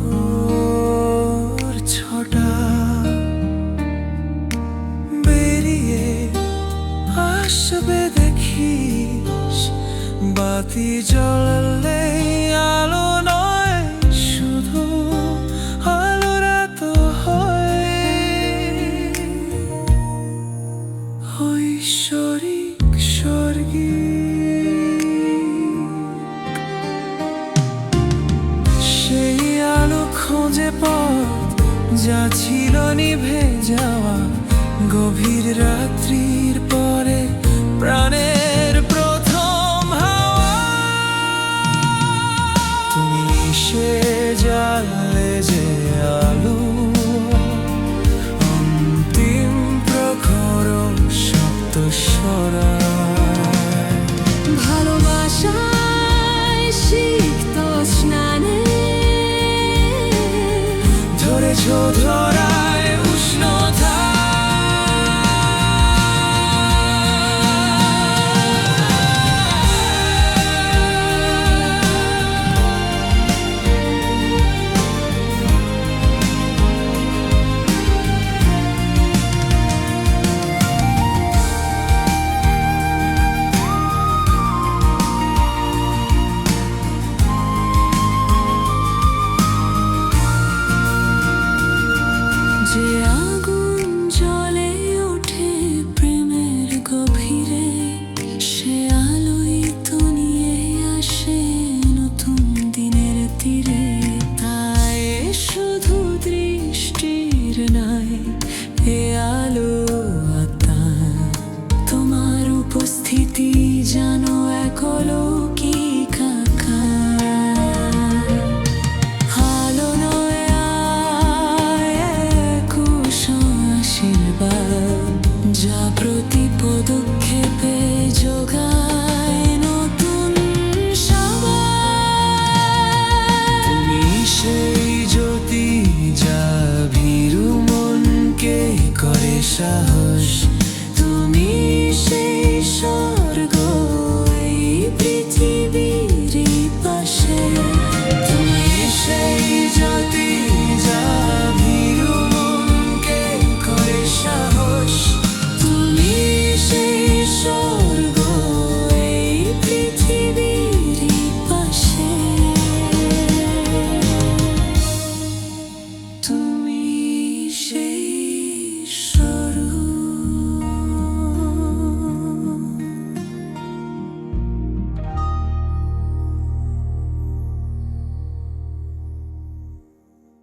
আলোর ছটা বেরিয়ে আসবে বাতি আলো নয় শুধু আলোরা তো হয়। ঐশ্বরিক স্বর্গীয় ভেজা ছিল নি ভেজা into you. 下。